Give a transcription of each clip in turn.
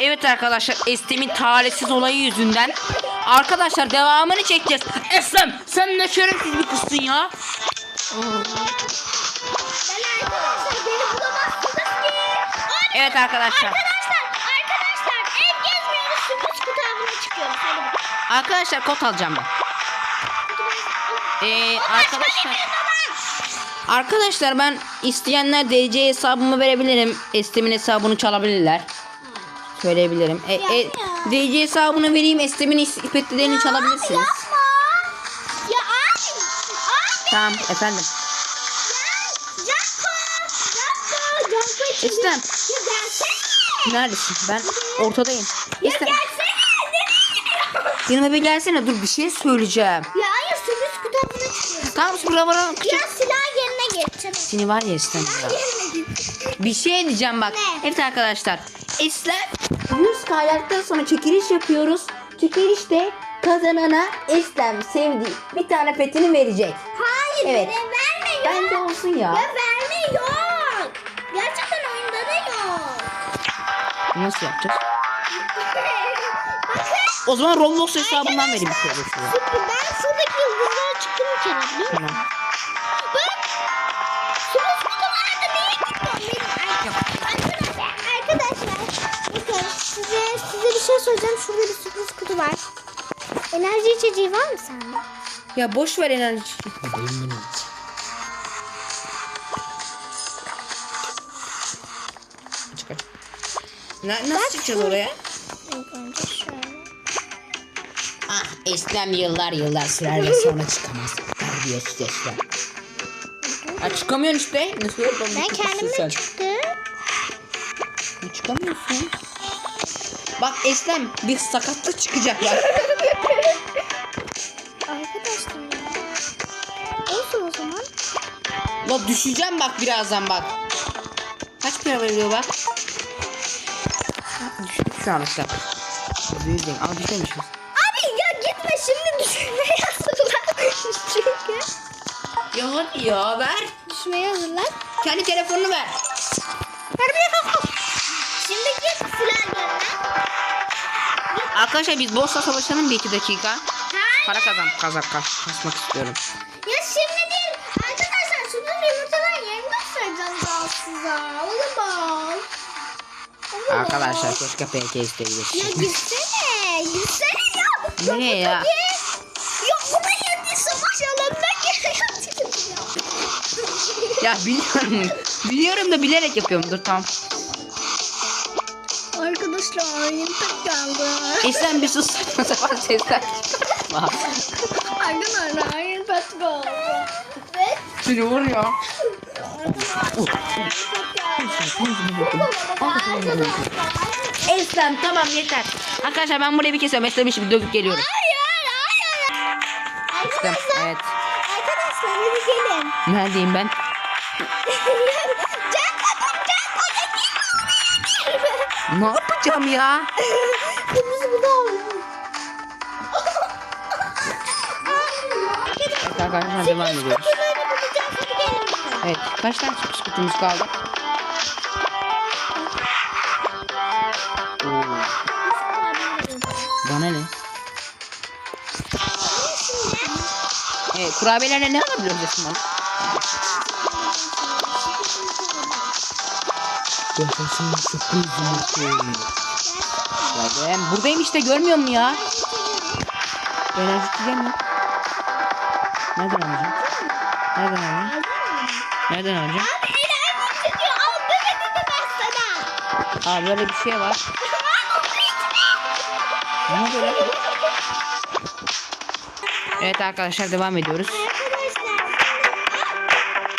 Evet arkadaşlar Estem'in talihsiz olayı yüzünden. Arkadaşlar devamını çekeceğiz. Estem sen ne şerefsiz bir kızsın ya. Evet arkadaşlar. Arkadaşlar, arkadaşlar ev gezmiyoruz sürpriz kutabına çıkıyoruz. Hadi bakalım. Arkadaşlar kod alacağım ben. Ee, arkadaşlar. Arkadaşlar ben isteyenler DC hesabımı verebilirim. Estem'in hesabını çalabilirler Söyleyebilirim e, e, Ya. DC hesabını vereyim Estem'in ispetlilerini çalabilirsiniz Yapma. Ya abi. Abi. Tamam efendim Ya. Yapma. Yapma. Estem. Ya. Neredesin? Ben ortadayım. Ya gidiyorsun? yanıma bir gelsene dur bir şey söyleyeceğim. Tamam buralara Ya silah yerine geç. Çabuk. Seni var ya git. Bir şey diyeceğim bak. Ne? Evet arkadaşlar. İslam 100 kayaktan sonra çekiliş yapıyoruz. Çekilişte kazanana İslam sevdiği bir tane petini verecek. Hayır. Evet. Yok. Bence olsun ya. Ya verme yok. Gerçekten oyunda da yok. Nasıl yapacağız? O zaman Roblox hesabından vereyim şuraya. Sıkı ben biliyor musun? Tamam. Bak. Sürpriz kutularda niye gitmiyorum benim? Arkadaşlar, arkadaşlar. Bakın size, size bir şey söyleyeceğim. Şurada bir sürpriz kutu var. Enerji içeceği var mı sende? Ya boş ver enerji. Çıkar. Ne, nasıl çıkacağız oraya? Önce şöyle. Ah Eslem yıllar yıllar sürer ve sonra çıkamaz. Terbiyesiz Eslem. Ha çıkamıyorsun işte. Nasıl yapalım? Ben sen. çıktım. Ha, Çıkamıyorsun. Bak Eslem bir sakatlık çıkacaklar. Arkadaşlar ya. Olsun o zaman. La düşeceğim bak birazdan bak. Kaç para veriyor bak. Düştük şu an işte. Büyüdüm ama düşmemişiz. Ya ya ver. düşmeye hazırlan. Kendi telefonunu ver. Şimdi git silah. Arkadaşlar biz bossla savaşalım bir iki dakika. Hayır. Para kazan kazak kas, kasmak istiyorum. Ya şimdi değil. Arkadaşlar bir yumurtadan yerini göstereceğim daha size. Olamaz. Arkadaşlar keşke PK Ya isteyebilirsiniz. gitsene. Gitsene ya. Nereye ya? Ya Ya biliyorum. biliyorum da bilerek yapıyorum. Dur tamam. Arkadaşlar pek geldi. Esen bir sus saçma sapan sesler. Arkadaşlar pek geldi. Evet. Seni vur ya. Esen tamam yeter. Arkadaşlar ben burayı bir kesiyorum. Eslem'i şimdi dövüp geliyorum. Hayır, hayır. Estem Arkadaşlar, evet. arkadaşlar hadi gelin. Neredeyim ben? Ne yapacağım ya? Kırmızı bu da arkadaşlar devam ediyoruz. Evet kaç tane sürpriz kutumuz kaldı? Oo, bana ne? Evet kurabiyelerle ne alabiliyoruz Esma? Sürpriz yumurta. Geldim. Buradayım işte görmüyor musun ya? Enerji içeceğim ya. Nereden alacağım? Nereden alacağım? Nereden alacağım? Abi enerji çıkıyor, al demedim mi ben sana? Aa böyle bir şey var. Ne böyle? Evet arkadaşlar devam ediyoruz.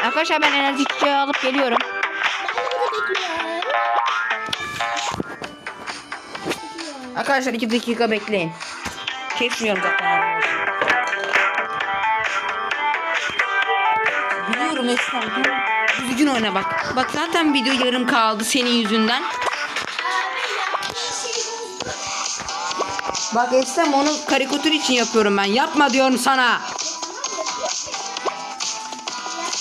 Arkadaşlar, ben enerji içeceği alıp geliyorum. ben de bekliyorum. Arkadaşlar iki dakika bekleyin. Kesmiyorum zaten. Biliyorum Esra. Düzgün oyna bak. Bak zaten video yarım kaldı senin yüzünden. Bak Esrem onu karikatür için yapıyorum ben. Yapma diyorum sana.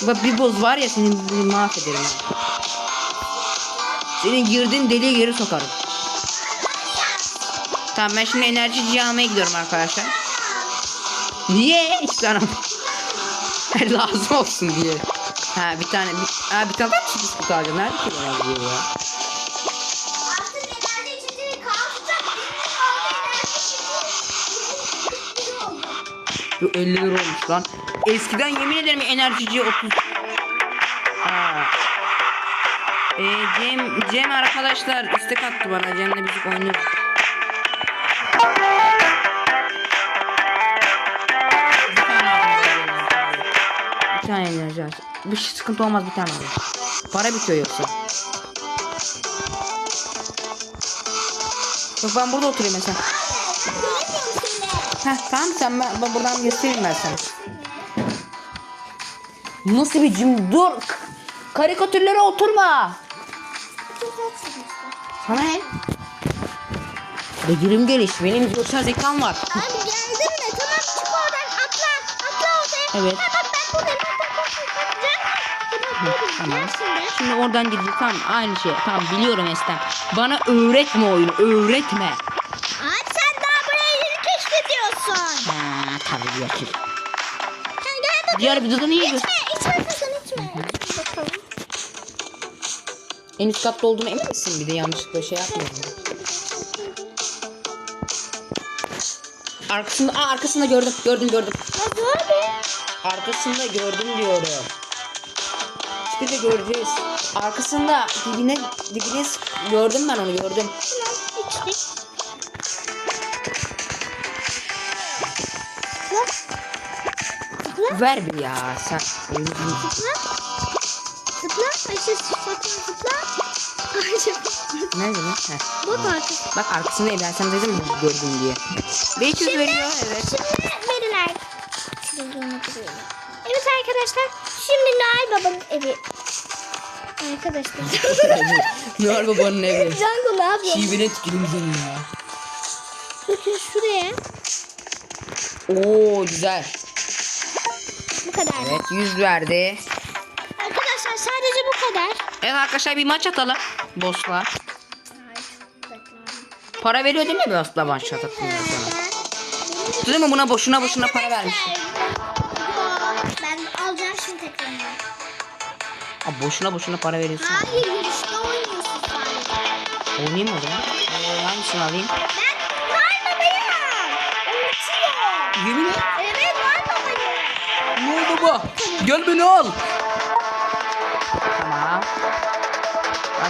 Bak bir boz var ya seni mahvederim. Senin girdin deliğe geri sokarım. Tamam ben şimdi enerji camiye gidiyorum arkadaşlar. Niye? Hiç tane lazım olsun diye. Ha bir tane bir, ha, bir tane sürpriz kutu alacağım. Nerede ki diyor ya? Bu 50 lira olmuş lan. Eskiden yemin ederim enerjici 30. Ee, Cem, Cem arkadaşlar istek attı bana. Cem'le müzik oynuyoruz. Bir tane alayım. Bir. Bir şey sıkıntı olmaz bir tane alayım. Para bitiyor yoksa. Yok ben burada oturayım mesela. Heh tamam sen ben, ben buradan göstereyim ben sana. Nasıl bir cim? Dur. Karikatürlere oturma. Sana ne? Begirim geliş. Benim görsel zekam var. Abi geldin mi? Tamam çık oradan atla. Atla oraya. Evet. Ha, bak ben buradayım. Bak bak bak. bak. Tamam şimdi. Oradan gideceğiz. Tamam aynı şey. Tamam biliyorum Estem. Bana öğretme oyunu. Öğretme. Abi sen daha burayı yeni keşfediyorsun. Ha tabii yakın. Gel gel bakalım. Diğer videoda niye İçme, gö- içme kızım içme. En üst katta olduğuna emin misin? Bir de yanlışlıkla şey yapmayalım. Arkasında, aa, arkasında gördüm, gördüm, gördüm. Arkasında gördüm diyorum. Şimdi de göreceğiz. Arkasında dibine, dibine gördüm ben onu gördüm. Ver bir ya sen. Tıkla. Ayşe tıkla tıkla. Ayşe. Ne dedin? Heh. Bak artık. Bak arkasındayım ben sana dedim mi gördüm diye. 500 veriyor evet. Şimdi veriler. Üzere. Evet arkadaşlar. Şimdi Noel Baba'nın evi. Arkadaşlar. Noel babanın evi. Django ne yapıyor? Şivene tükürüm seni ya. Bakın şuraya. Oo güzel. Bu kadar. Evet 100 verdi. Bu kadar. Evet arkadaşlar bir maç atalım. Boss'la. Para veriyor değil mi Boss'la maç atalım? Değil mi buna boşuna boşuna para vermiş. Ben alacağım şimdi tekrar. Aa, boşuna boşuna para veriyorsun. Hayır yarışta oynuyorsun sadece. Oynayayım o zaman. Ee, hangisini alayım? Ben Noel Baba'yı al. Unutuyor. Yemin et. Evet Noel Baba'yı. Ne baba? Gel beni al.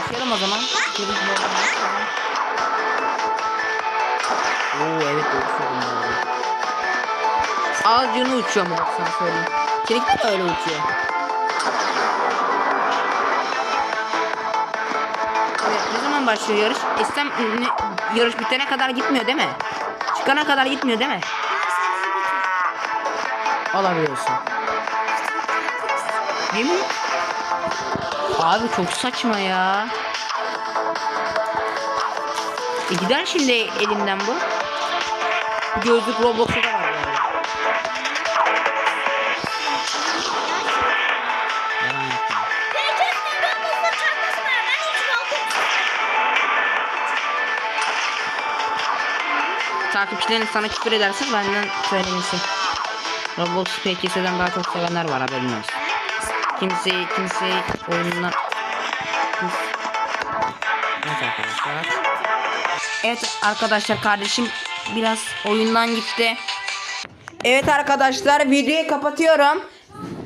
Başlayalım o zaman. Oo evet doğru söyledin bu arada. Ağacını uçuyor mu bak sana söyleyeyim. Çelik de öyle uçuyor? Evet, ne zaman başlıyor yarış? İstem ne, yarış bitene kadar gitmiyor değil mi? Çıkana kadar gitmiyor değil mi? Alabiliyorsun. Yemin. Abi çok saçma ya. E gider şimdi elimden bu. Gözlük Roblox'ta da var Takipçilerin sana küfür ederse benden söylemesi. Roblox PKS'den daha çok sevenler var haberin olsun. Kimse kimse oyununa Evet arkadaşlar. Evet arkadaşlar kardeşim biraz oyundan gitti. Evet arkadaşlar videoyu kapatıyorum.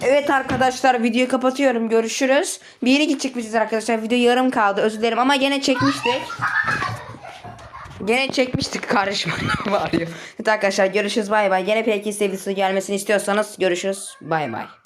Evet arkadaşlar videoyu kapatıyorum. Görüşürüz. Bir yere gidecekmişiz arkadaşlar. Video yarım kaldı. Özür dilerim ama gene çekmiştik. Gene çekmiştik kardeşim bağırıyor. Evet arkadaşlar görüşürüz bay bay. Gene PK sevgisi gelmesini istiyorsanız görüşürüz bay bay.